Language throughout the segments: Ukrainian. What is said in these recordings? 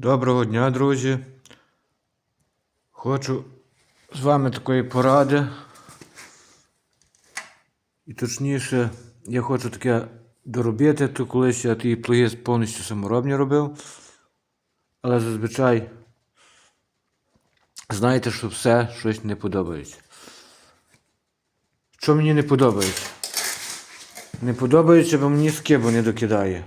Доброго дня, друзі. Хочу з вами такої поради. І точніше, я хочу таке доробити, то колись я ті плуги повністю саморобні робив. Але зазвичай знаєте, що все щось не подобається. Що мені не подобається? Не подобається, бо мені скибу не докидає.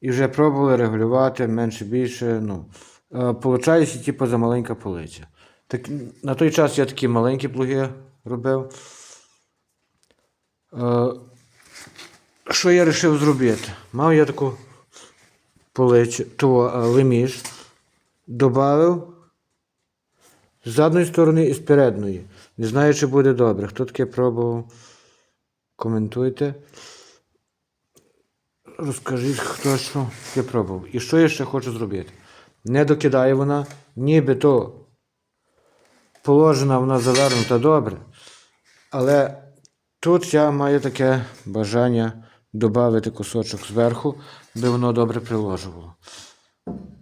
І вже пробували регулювати менше більше. Ну, е, получається, типу, за маленька полиця. Так, на той час я такі маленькі плуги робив. Е, що я вирішив зробити? Мав я таку полицю, то е, леміш, додав з задної сторони і з передної. Не знаю, чи буде добре. Хто таке пробував, коментуйте. Розкажіть, хто що я пробував. І що я ще хочу зробити? Не докидає вона, нібито положена вона завернута добре. Але тут я маю таке бажання додати кусочок зверху, де воно добре приложувало.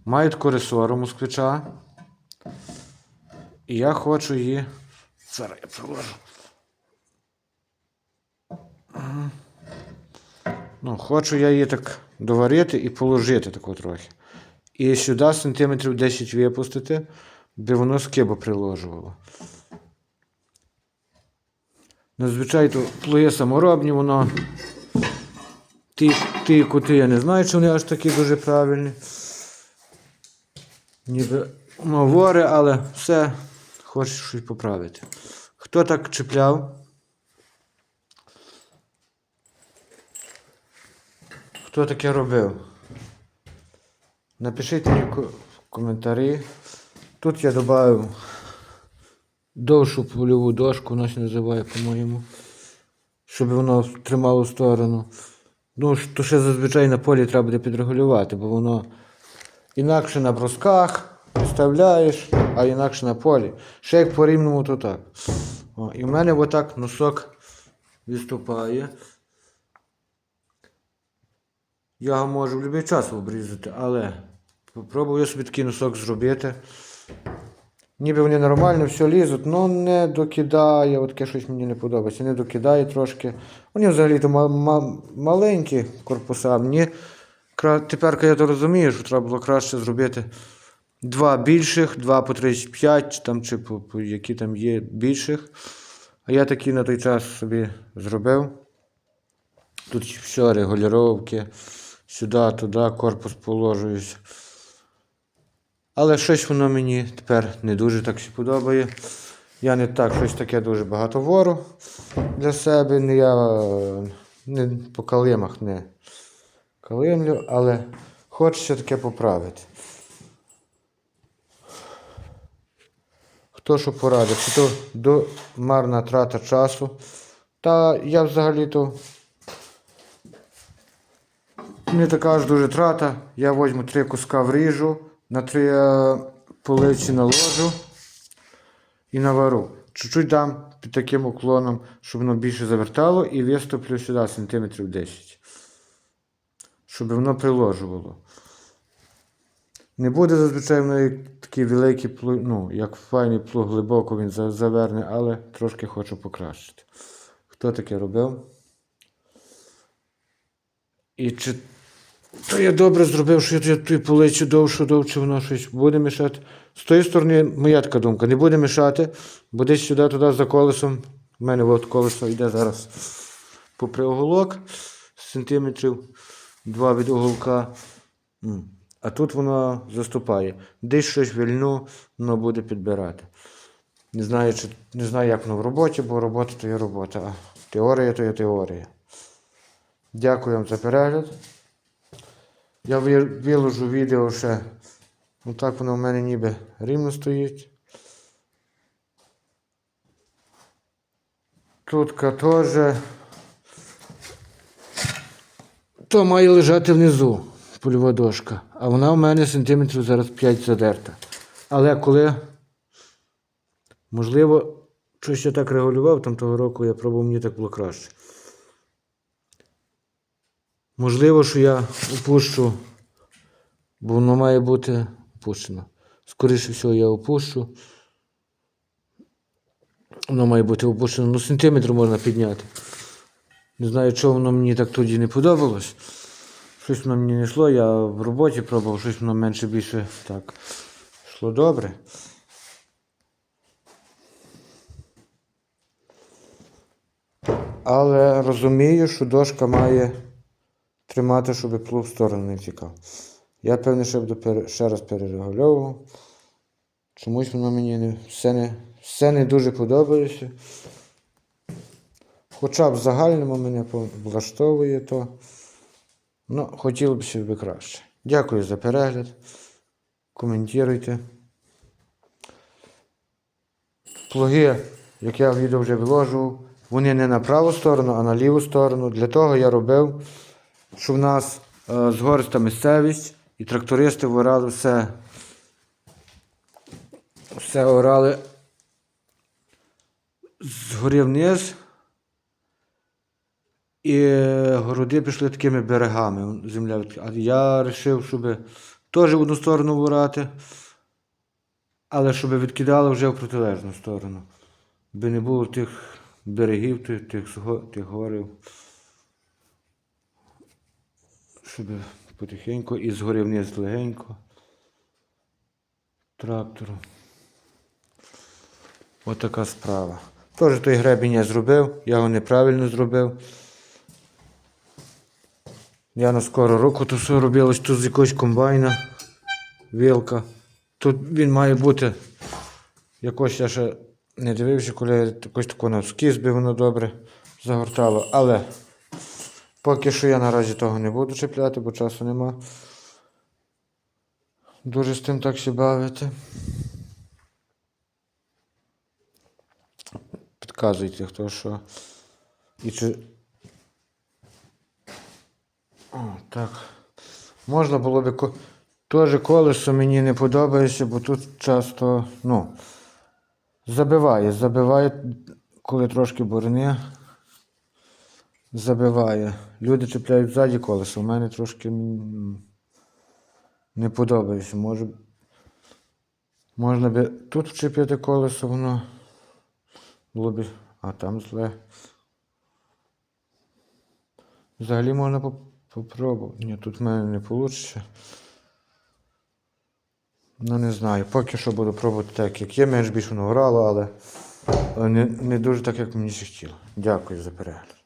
Маю таку ресору москвича. І я хочу її. Зараз я приложу. Ну, хочу я її так доварити і положити таку трохи. І сюди сантиметрів 10 випустити, де воно скибо приложувало. Зазвичай то плуги саморобні, воно. Ті, ті кути я не знаю, чи вони аж такі дуже правильні. Ніби воно воре, але все хоче щось поправити. Хто так чіпляв? Хто таке робив? Напишіть мені в коментарі. Тут я додав довшу польову дошку, вона називає, по-моєму. Щоб воно тримало сторону. Ну, то ще зазвичай на полі треба буде підрегулювати, бо воно інакше на брусках виставляєш, а інакше на полі. Ще як по рівному, то так. О, і в мене отак носок виступає. Я його можу в будь-який час обрізати, але попробую собі такий носок зробити. Ніби вони нормально все лізуть, але не докидає. От таке щось мені не подобається. Не докидає трошки. Вони взагалі-то ма- ма- маленькі корпуса. Мені тепер я то розумію, що треба було краще зробити два більших, два по 35, чи там, чи по, по які там є більших. А я такі на той час собі зробив. Тут все, регулювання, сюди, туди, корпус положуюсь. Але щось воно мені тепер не дуже так подобає. Я не так щось таке дуже багато вору для себе. Не я е, не, по калимах не калимлю, але хочеться таке поправити. Хто що порадив, чи то до марна трата часу. Та я взагалі-то не така ж дуже трата. Я візьму три куска вріжу, на три е, полиці наложу і навару. Чуть-чуть дам під таким уклоном, щоб воно більше завертало, і виступлю сюди сантиметрів 10. Щоб воно приложувало. Не буде зазвичай в неї такий великий плуг, ну, як файний плуг глибоко він заверне, але трошки хочу покращити. Хто таке робив? І чи то я добре зробив, що я ту полицю довшу, довше воно щось буде мішати. З тої сторони, моя така думка, не буде мішати, бо десь сюди, туди за колесом. У мене от колесо йде зараз попри оголок, сантиметрів два від оголка. А тут воно заступає. Десь щось вільну, воно буде підбирати. Не знаю, чи, не знаю, як воно в роботі, бо робота то є робота, а теорія то є теорія. Дякую вам за перегляд. Я виложу відео ще. Ну так воно в мене ніби рівно стоїть. Тутка теж. То має лежати внизу польова дошка. А вона в мене сантиметрів зараз 5 задерта. Але коли, можливо, щось я так регулював, там того року я пробував, мені так було краще. Можливо, що я опущу, бо воно має бути опущено. Скоріше всього я опущу. Воно має бути опущено. Ну, сантиметр можна підняти. Не знаю, чого воно мені так тоді не подобалось. Щось воно мені не йшло, я в роботі пробував, щось воно менше більше так. Йшло добре. Але розумію, що дошка має тримати, щоб плуг в сторону не тікав. Я певний, що буду ще раз перерегульовував. Чомусь воно мені не, все, не, все не дуже подобається. Хоча б в загальному мене влаштовує то. Ну, хотілося б ще краще. Дякую за перегляд. Коментуйте. Плуги, як я в відео вже виложував, вони не на праву сторону, а на ліву сторону. Для того я робив, що в нас е, згориста місцевість, і трактористи орали все. Все орали згори вниз. І е, городи пішли такими берегами. Земля. А я вирішив, щоб теж в одну сторону орати, але щоб відкидали вже в протилежну сторону. Би не було тих берегів, тих, тих горів. Щоб потихеньку і згори вниз легенько. Трактором. Отака справа. Теж той гребінь я зробив, я його неправильно зробив. Я на скору руку то все робилось тут з якогось комбайна, вилка. Тут він має бути. Якось я ще не дивився, коли я якось тако на скіз би воно добре загортало. Але поки що я наразі того не буду чіпляти, бо часу нема. Дуже з тим так ще бавити. Підказуйте, хто що. І чи. О, так. Можна було би теж колесо мені не подобається, бо тут часто, ну, забиває, забиває, коли трошки бурни. Забиває. Люди чіпляють ззаді колесо. У мене трошки не подобається. Може, можна би тут вчепити колесо, воно було б. А там зле. Взагалі можна поп- попробувати. Ні, тут в мене не вийде. Ну не знаю. Поки що буду пробувати так, як є, менш більше воно грало, але не, не дуже так, як мені ще хотіло. Дякую за перегляд.